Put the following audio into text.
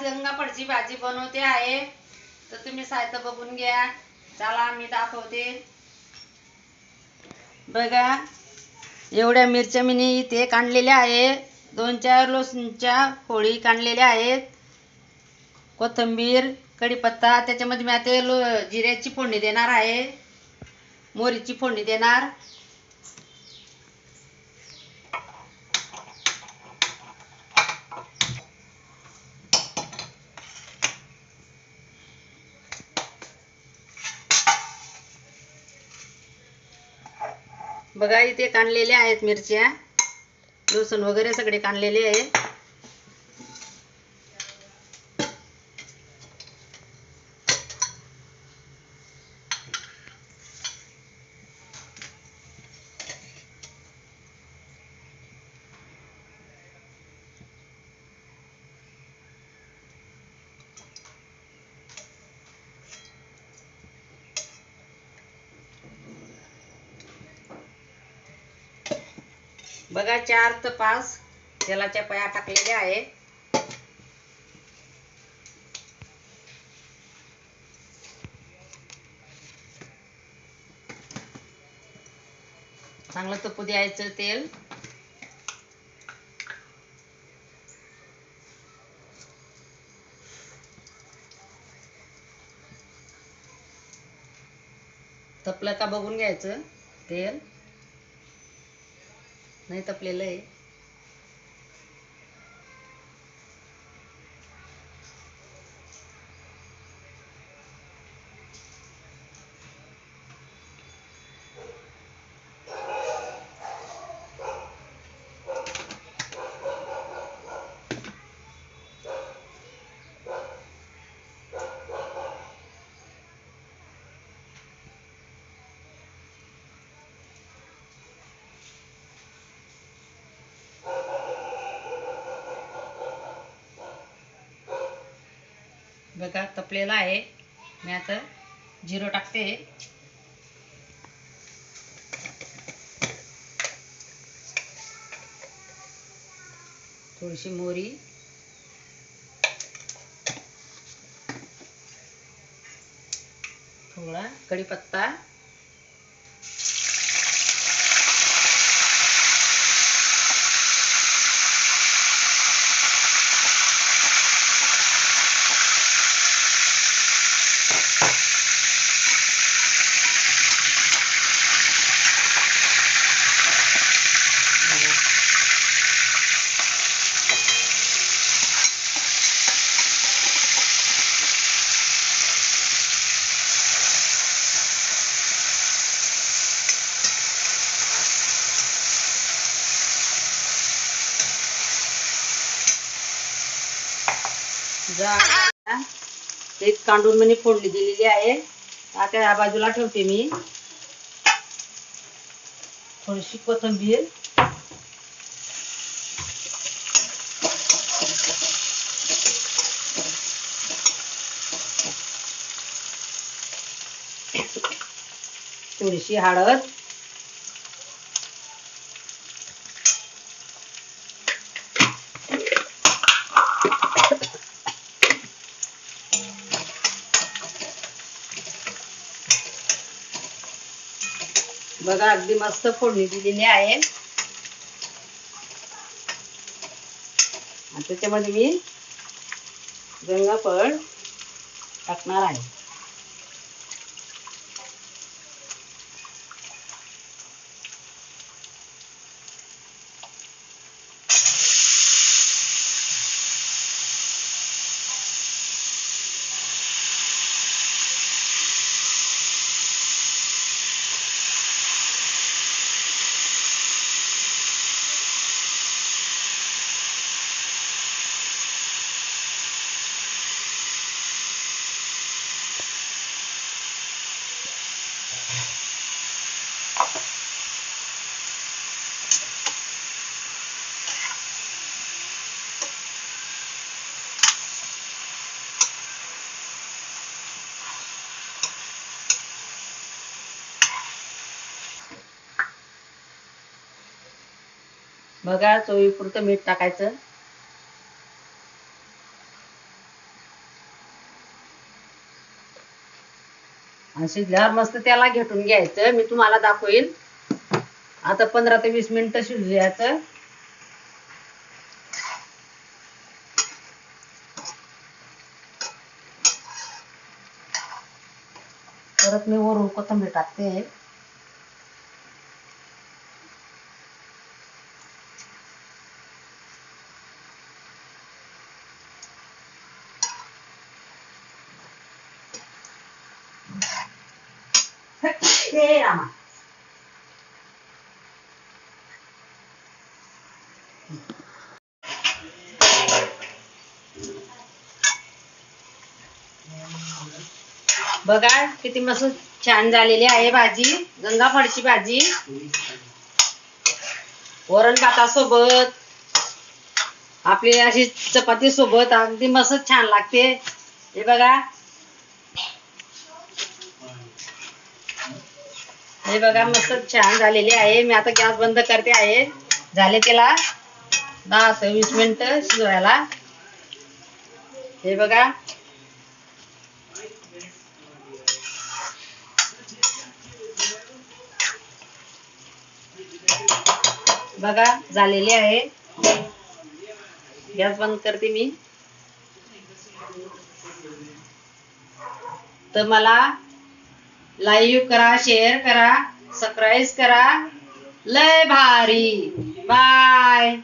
आज गंगाफळची भाजी बनवते आहे. तर तुम्ही साहित्य बघून घ्या. चला मी दाखवते. बघा एवढ्या मिरच्या मी इथे काढलेल्या आहे दोन चार लोसणच्या होळी काढलेल्या आहेत. कोथिंबीर कढीपत्ता त्याच्यामध्ये मी आता लो जिऱ्याची फोडणी देणार आहे. मोहरीची फोडणी देणार. बघा इथे काढलेल्या आहेत मिरच्या. लसूण वगैरे सगळे काढलेले आहे बघा चार तर पाच. तेलाच्या पया टाकलेल्या आहे. चांगलं तपू द्यायचं तेल. तपलं का बघून घ्यायचं तेल. नाही तपलेलं आहे. बघा तपलेला आहे. मी आता जिरो टाकते. थोडीशी मोरी थोडा कढीपत्ता. एक कांडून म्हणे फोडणी दिलेली आहे. आता या बाजूला ठेवते मी. थोडीशी कोथंबीर. थोडीशी हळद. बघा अगदी मस्त फोडणी दिलेली आहे. आणि त्याच्यामध्ये मी गंगाफळ टाकणार आहे. बघा चोवीपुरतं मीठ टाकायचं. आणि शिजल्यावर मस्त त्याला घेटून घ्यायचं. मी तुम्हाला दाखवेल आता पंधरा ते वीस मिनिट शिजू द्यायचं परत मी वरून कोथंबीर टाकते. हे बघा किती मस्त छान झालेली आहे भाजी. गंगाफळची भाजी. वरण भातासोबत. आपली अशी चपाती सोबत अगदी मस्त छान लागते. हे बघा. हे बघा मस्त छान झालेली आहे. मी आता गॅस बंद करते आहे. झाले त्याला दहा ते वीस शिजवायला. हे बघा. बघा झालेली आहे. गॅस बंद करते मी. तर मला लाईव्ह करा शेअर करा सबस्क्राईब करा. लय भारी. बाय